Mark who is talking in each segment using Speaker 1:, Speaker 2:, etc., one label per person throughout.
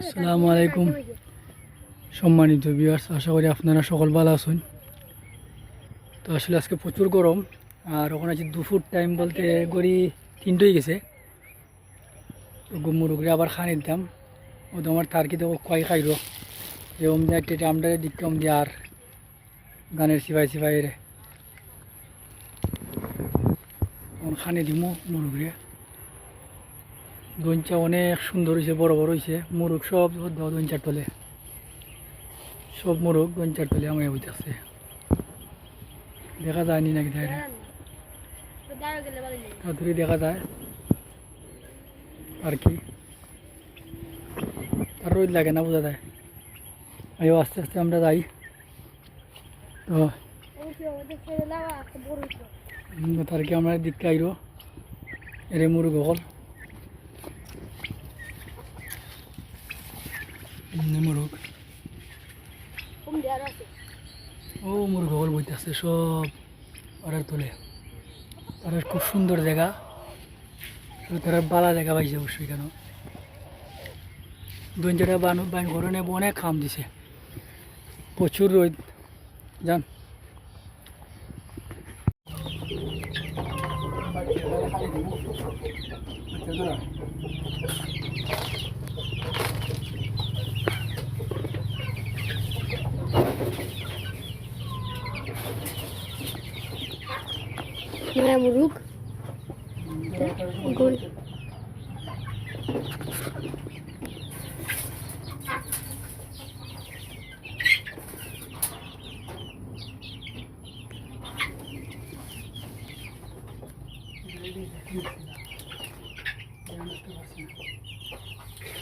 Speaker 1: আসসালামু আলাইকুম। সম্মানিত বিয়ার্স আশা করি আপনারা সকল ভালো আছেন। তো আসলে আজকে প্রচুর গরম, আর ওখানে আছে দুপুর টাইম বলতে গড়ি তিনটেই গেছে। মুরুগরে আবার খানি দিতাম। ও তো আমার তার কি কয় খাইল। ওম দিয়ে টেটে আমরা দিতাম দিয়ে আর গানের সিপাই সিপাই রে খানি দিমু মুরুগরে দঞ্চা অনেক সুন্দর হয়েছে বড় বড় হয়েছে মুরগ সব দঞ্চার তলে। সব মুরগ দঞ্চার তলে আমার হইতেছে দেখা যায়নি নাকি তাই তাড়াতাড়ি দেখা যায়। আর কি? আর রোদ লাগে না বোঝা যায়। আয়ো আস্তে আস্তে আমরা যাই। তো তার কি আমরা দিককে আইরো? এরে মুরগ হল। ও, মুরগ হল বইতেছে সব ওরা তোলে। তারা খুব সুন্দর জায়গা। তারা বালা জায়গা পাইছে অবশ্যই কেন দঞ্জাটা বানু, বান ঘরনে অনেক খাম দিছে। প্রচুর রোদ। যান।
Speaker 2: Снимаем лук. Да, огонь.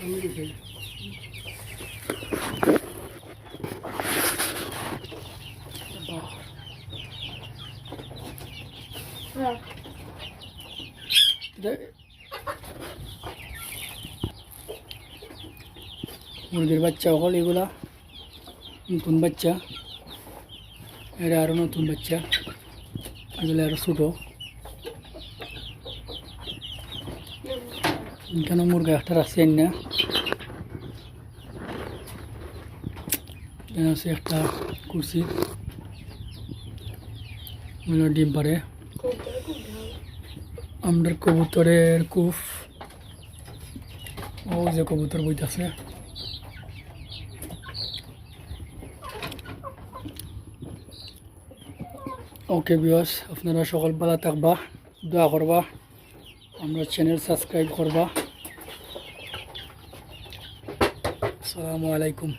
Speaker 2: Thank you.
Speaker 1: মুরগির বাচ্চা হল এগুলা। নতুন বাচ্চা। এটা আরও নতুন বাচ্চা। এগুলো আরও ছোটো। এখানে মুরগা একটা রাখছেন না আছে একটা কুর্সি? ডিম পারে আমরা কবুতরের কুফ। ও যে কবুতর বইতেছে। ওকে বিয়স আপনারা সকল বেলা থাকবা, দোয়া করবা, আমরা চ্যানেল সাবস্ক্রাইব করবা। আসসালামু আলাইকুম।